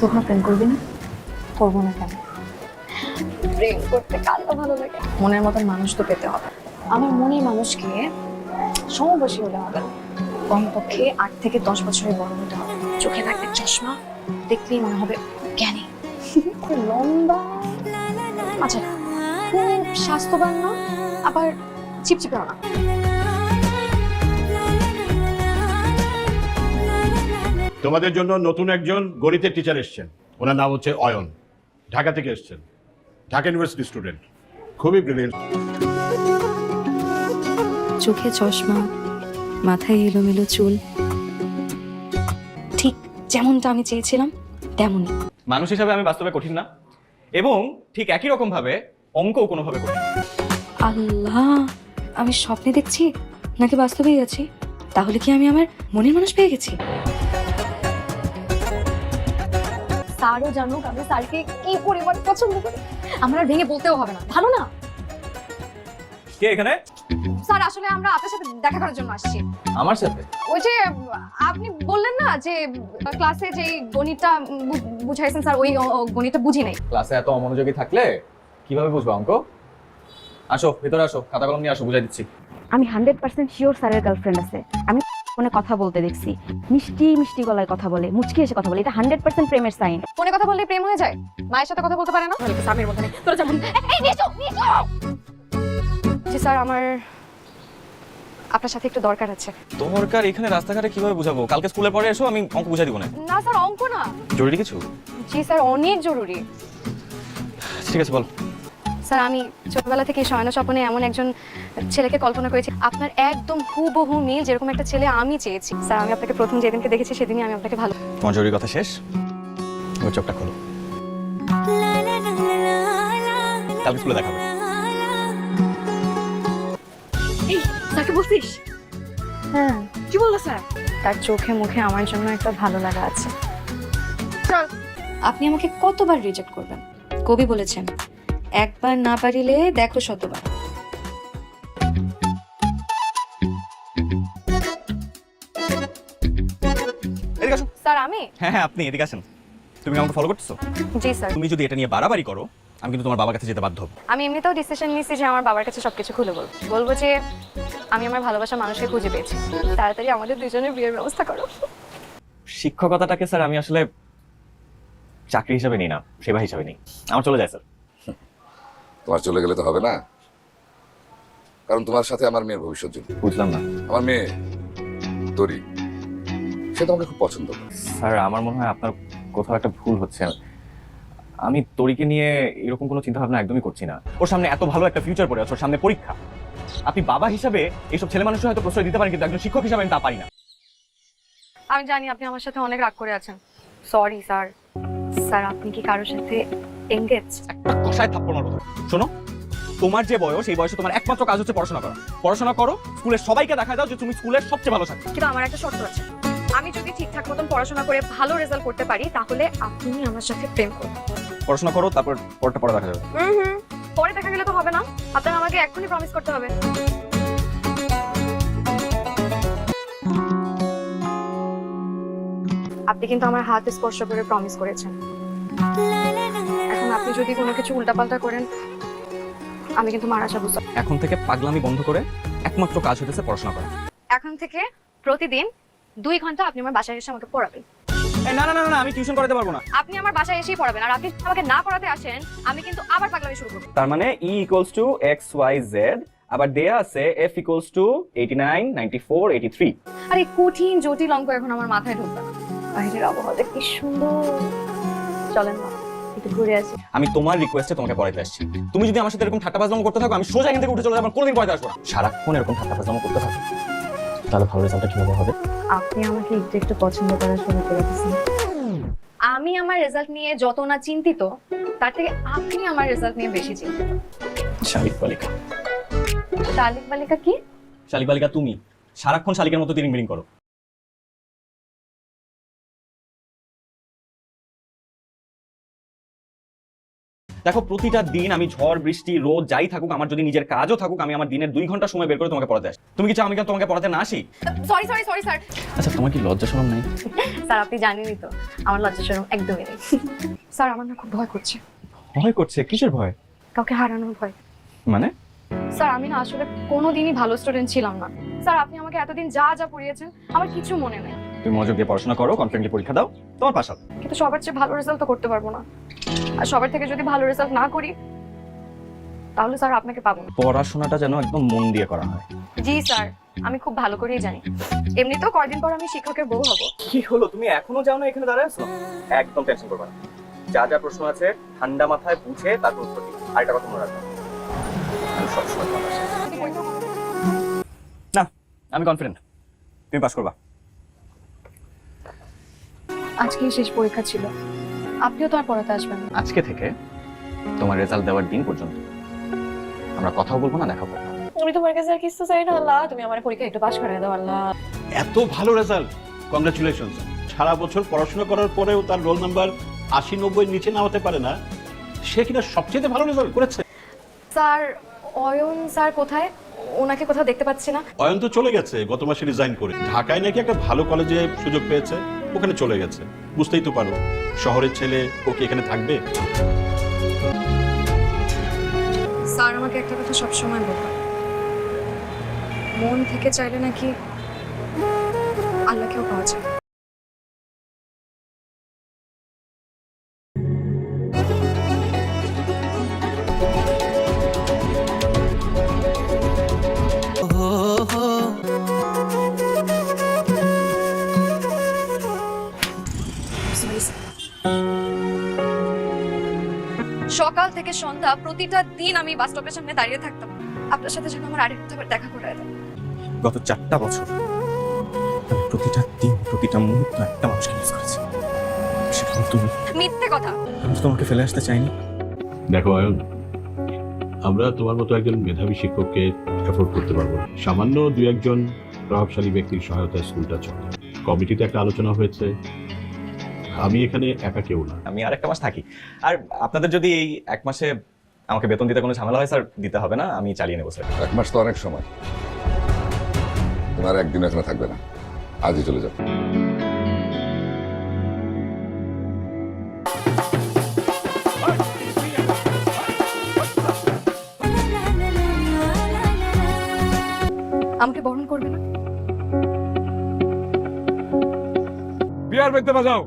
কখনো প্রেম করবি না করব না কেন প্রেম করতে ভালো লাগে মনের মতন মানুষ তো পেতে হবে আমার মনের মানুষকে সমবয়সী হলে হবে কমপক্ষে আট থেকে দশ বছরের বড় হতে চোখে থাকবে চশমা দেখলেই মনে হবে জ্ঞানী। খুব লম্বা। আচ্ছা খুব স্বাস্থ্যবান না? আবার চিপচিপেও না? তোমাদের জন্য নতুন একজন গণিতের টিচার এসছেন। ওনার নাম হচ্ছে অয়ন। ঢাকা থেকে এসছেন। ঢাকা ইউনিভার্সিটি স্টুডেন্ট খুবই ব্রিলিয়েন্ট চোখে চশমা মাথায় এলোমেলো চুল যেমনটা আমি চেয়েছিলাম তেমনই। মানুষ হিসাবে আমি বাস্তবে কঠিন না এবং ঠিক একই রকম ভাবে অঙ্কও কোনোভাবে কঠিন না। আল্লাহ আমি স্বপ্নে দেখছি নাকি বাস্তবেই আছি? তাহলে কি আমি আমার মনের মানুষ পেয়ে গেছি? স্যারও জানুক আমি স্যারকে কি পরিমাণ পছন্দ করি? আমার আর ভেঙে বলতেও হবে না ভালো না? কে এখানে? স্যার আসলে আমরা আপনার সাথে দেখা করার জন্য আসছি। আমার সাথে? ওই যে আপনি বললেন না যে ক্লাসে যে গণিতটা বুঝাইছেন স্যার ওই গণিতটা বুঝি নাই। ক্লাসে এত অমনোযোগী থাকলে কীভাবে বুঝব অঙ্ক? আসো ভেতরে আসো খাতা কলম নিয়ে আসো বুঝাই দিচ্ছি। আমি হান্ড্রেড পার্সেন্ট শিওর স্যারের গার্লফ্রেন্ড আছে। আমি ফোনে কথা বলতে দেখছি। মিষ্টি মিষ্টি গলায় কথা বলে মুচকি এসে কথা বলে এটা হান্ড্রেড পার্সেন্ট প্রেমের সাইন ফোনে কথা বললে প্রেম হয়ে যায়? মায়ের সাথে কথা বলতে পারে না? স্বামীর নেই। তোরা যেমন জি স্যার আমার আপনার সাথে একটু দরকার আছে। দরকার? এখানে রাস্তাঘাটে কীভাবে বুঝাবো? কালকে স্কুলে পরে এসো আমি অঙ্ক বুঝাই দিব না না স্যার অঙ্ক না। জরুরি কিছু? জি স্যার অনেক জরুরি। ঠিক আছে বল। স্যার আমি ছোটবেলা থেকে শয়ন স্বপ্নে এমন একজন ছেলেকে কল্পনা করেছি আপনার একদম হুবহু মিল যেরকম একটা ছেলে আমি চেয়েছি। স্যার আমি আপনাকে প্রথম যেদিনকে দেখেছি সেদিনই আমি আপনাকে ভালো তোমার জরুরি কথা শেষ? ওই চোখটা খোলো। কালকে স্কুলে দেখাবে। স্যারকে বলছিস? হ্যাঁ। কি বলল স্যার? তার চোখে মুখে আমার জন্য একটা ভালো লাগা আছে। চল আপনি আমাকে কতবার রিজেক্ট করবেন? কবি বলেছেন একবার না পারিলে দেখো শতবার। স্যার আমি? হ্যাঁ হ্যাঁ আপনি এদিকে আসেন। তুমি আমাকে ফলো করতেছো? জি স্যার। তুমি যদি এটা নিয়ে বাড়াবাড়ি করো আমি কিন্তু তোমার বাবার কাছে যেতে বাধ্য হব। আমি এমনিতেও ডিসিশন নিয়েছি যে আমার বাবার কাছে সবকিছু খুলে বলব। বলব যে আমি আমার ভালোবাসা মানুষকে খুঁজে পেয়েছি। তাড়াতাড়ি আমাদের দুজনের বিয়ের ব্যবস্থা করো। শিক্ষকতাটাকে স্যার আমি আসলে চাকরি হিসাবে নিই না সেবা হিসাবে নিই। আমার চলে যায় স্যার। তোমার চলে গেলে তো হবে না। কারণ তোমার সাথে আমার মেয়ের ভবিষ্যৎ জন্য বুঝলাম না। আমার মেয়ে তরি। সে তোমাকে খুব পছন্দ করে। স্যার আমার মনে হয় আপনার কোথাও একটা ভুল হচ্ছে। আমি তরিকে নিয়ে এরকম কোনো চিন্তা ভাবনা একদমই করছি না। ওর সামনে এত ভালো একটা ফিউচার পড়ে আছে ওর সামনে পরীক্ষা। আপনি বাবা হিসাবে এইসব ছেলে মানুষের হয়তো প্রশ্রয় দিতে পারেন কিন্তু একজন শিক্ষক হিসাবে আমি তা পারি না। আমি জানি আপনি আমার সাথে অনেক রাগ করে আছেন। সরি স্যার স্যার আপনি কি কারোর সাথে এঙ্গেজ একটা কষায় থাপ্পড় মারবো শোনো তোমার যে বয়স এই বয়সে তোমার একমাত্র কাজ হচ্ছে পড়াশোনা করা। পড়াশোনা করো স্কুলের সবাইকে দেখা দাও যে তুমি স্কুলের সবচেয়ে ভালো ছাত্র। কিন্তু আমার একটা শর্ত আছে। আমি যদি ঠিকঠাক মতন পড়াশোনা করে ভালো রেজাল্ট করতে পারি তাহলে আপনি আমার সাথে প্রেম করুন। পড়াশোনা করো তারপর পরটা পড়া দেখা যাবে। হুম হুম। পরে দেখা গেলে তো হবে না। আপনার আমাকে এক্ষুনি প্রমিস করতে হবে। আপনি কিন্তু আমার হাত স্পর্শ করে প্রমিস করেছেন। এখন আপনি যদি কোনো কিছু উল্টাপাল্টা করেন আমি কিন্তু মারা যাব এখন থেকে পাগলামি বন্ধ করে একমাত্র কাজ হতেছে পড়াশোনা করা। এখন থেকে প্রতিদিন দুই ঘণ্টা আপনি আমার বাসায় এসে আমাকে পড়াবেন। এই, না না না না আমি টিউশন করাতে পারব না। আপনি আমার বাসায় এসেই পড়াবেন আর আপনি যদি আমাকে না পড়াতে আসেন আমি কিন্তু আবার পাগলামি শুরু করব। তার মানে E equals to X Y Z আবার দেয়া আছে F equals to eighty nine ninety four eighty three আর এই কঠিন জটিল অঙ্ক এখন আমার মাথায় ঢুকবে না। বাইরের আবহাওয়াটা কি সুন্দর। চলেন না একটু ঘুরে আসি। আমি তোমার রিকোয়েস্টে তোমাকে পড়াইতে আসছি। তুমি যদি আমার সাথে এরকম ঠাট্টা বাজলাম করতে থাকো আমি সোজা এখান থেকে উঠে চলে যাব কোনোদিন পড়াইতে আসব না। সারাক্ষণ এরকম ঠাট্টা বাজলাম করতে থাকো। তাহলে ভালো রেজাল্টটা কীভাবে হবে? আপনি আমাকে একটু একটু পছন্দ করা শুরু করে দিয়েছেন। আমি আমার রেজাল্ট নিয়ে যত না চিন্তিত তার থেকে আপনি আমার রেজাল্ট নিয়ে বেশি চিন্তিত। শালিক বালিকা। শালিক বালিকা কি? শালিক বালিকা তুমি। সারাক্ষণ শালিকের মতো তিরিং বিরিং করো। দেখো প্রতিটা দিন আমি ঝড় বৃষ্টি রোদ যাই থাকুক আমার যদি নিজের কাজও থাকুক আমি আমার দিনের দুই ঘণ্টা সময় বের করে তোমাকে পড়াতে আসি। তুমি কি চাও আমি কেন তোমাকে পড়াতে না আসি? সরি সরি সরি স্যার আচ্ছা তোমার কি লজ্জা শরম নাই? স্যার আপনি জানেনই তো আমার লজ্জা শরম একদমই নেই। স্যার আমার না খুব ভয় করছে। ভয় করছে? কিসের ভয়? কাউকে হারানোর ভয়। মানে? স্যার আমি না আসলে কোনোদিনই ভালো স্টুডেন্ট ছিলাম না। স্যার আপনি আমাকে এতদিন যা যা পড়িয়েছেন আমার কিছু মনে নেই। তুমি মনোযোগ দিয়ে পড়াশোনা করো কনফিডেন্টলি পরীক্ষা দাও তোমার পাশাল কিন্তু সবার চেয়ে ভালো রেজাল্ট তো করতে পারব না। আর সবার থেকে যদি ভালো রেজাল্ট না করি তাহলে স্যার আপনাকে পাবো না। পড়াশোনাটা যেন একদম মন দিয়ে করা হয়। জি স্যার আমি খুব ভালো করেই জানি। এমনিতেও কয়দিন পর আমি শিক্ষকের বউ হব। কি হলো? তুমি এখনও যাও না এখানে দাঁড়ায় আছো? একদম টেনশন করবে না। যা যা প্রশ্ন আছে ঠান্ডা মাথায় বুঝে তারপর উত্তর দিই আর একটা কথা মনে রাখবে পাশে। না আমি কনফিডেন্ট তুমি পাস করবা। আজকে শেষ পরীক্ষা ছিল। আপনিও তো আর পড়াতে আসবেন না। আজকে থেকে তোমার রেজাল্ট দেওয়ার দিন পর্যন্ত আমরা কথা বলব না দেখা করব না। আমি তোমার কাছে আর কিছু চাই না আল্লাহ। তুমি আমার পরীক্ষা একটু পাস করে দাও আল্লাহ। এত ভালো রেজাল্ট কংগ্রাচুলেশন সারা বছর পড়াশোনা করার পরেও তার রোল নাম্বার আশি নব্বই নিচে নামাতে পারে না। সে কিনা সবচেয়ে ভালো রেজাল্ট করেছে। স্যার অয়ন স্যার কোথায়? ওনাকে কোথাও দেখতে পাচ্ছি না। অয়ন তো চলে গেছে গত মাসে রিজাইন করে। ঢাকায় নাকি একটা ভালো কলেজে সুযোগ পেয়েছে। ওখানে চলে গেছে। বুঝতেই তো পারো, শহরের ছেলে ও কি এখানে থাকবে? স্যার, আমাকে একটা কথা সবসময় বলতো মন থেকে চাইলে নাকি আল্লাহকেও পাওয়া যায়। প্রতিটা দিন আমি বাস স্টপের সামনে দাঁড়িয়ে থাকতাম। আপনার সাথে যেন আমার আরেকটা বার দেখা করে দেয় গত চারটা বছর আমি প্রতিটা দিন প্রতিটা মুহূর্ত একটা মানুষকে মিস করেছি। সেটা তুমি। মিথ্যে কথা। আমি তো তোমাকে ফেলে আসতে চাইনি। দেখো অয়ন আমরা তোমার মতো একজন মেধাবী শিক্ষককে এফোর্ড করতে পারব না। সামান্য দুই একজন প্রভাবশালী ব্যক্তির সহায়তায় স্কুলটা চলে। কমিটিতে একটা আলোচনা হয়েছে। আমি এখানে একা কেউ না। আমি আর একটা মাস থাকি। আর আপনাদের যদি এই এক মাসে আমাকে বেতন দিতে কোনো ঝামেলা হয় স্যার? দিতে হবে না আমি চালিয়ে নেব স্যার। এক মাস তো অনেক সময়। তোমার একদিন এখানে থাকবে না। আজই চলে যাও। আমাকে বরণ করবে না। বিয়ার বেঁধে বাজাও।